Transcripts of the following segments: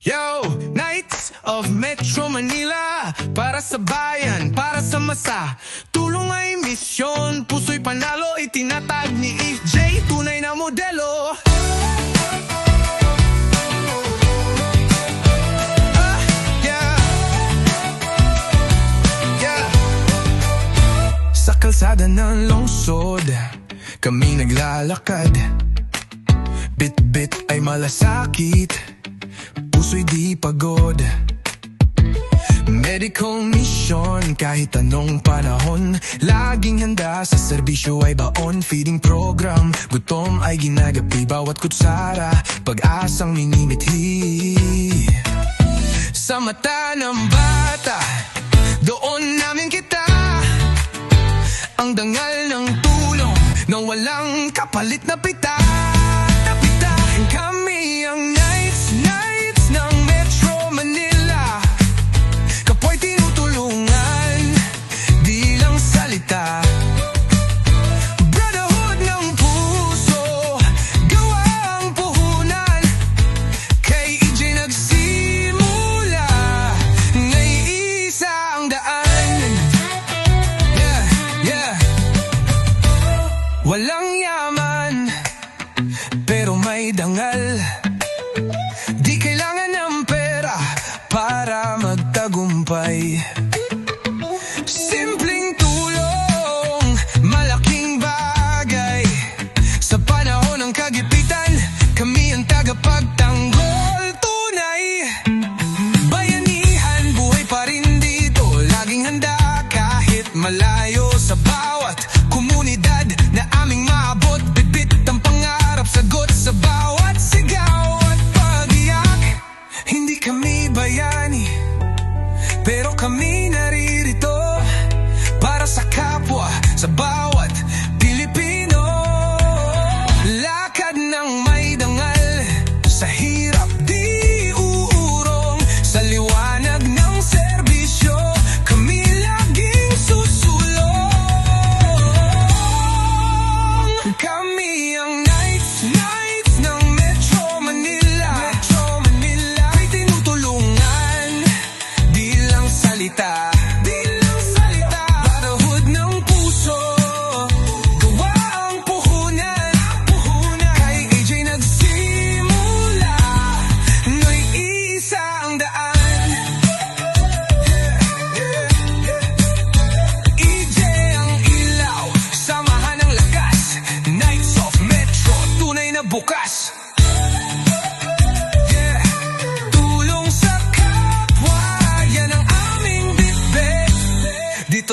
Yo, Knights of Metro Manila Para sa bayan, para sa masa Tulong ay misyon, puso'y panalo Itinatag ni EJ, tunay na modelo Ah, yeah. Yeah. Sa kalsada ng lungsod Kami naglalakad Bit-bit ay malasakit Puso'y di pagod. Medical mission kahit anong panahon. Laging handa sa serbisyo ay baon Feeding program, gutom ay ginagapi Bawat kutsara, pag-asang minimithi. Sa mata ng bata, doon namin kita. Ang dangal ng tulong Nang walang kapalit na pita may dangal. Di kailangan ng pera Para magtagumpay. Simpleng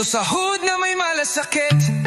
Yan ang aming bitbit Dito sa hood na may malasakit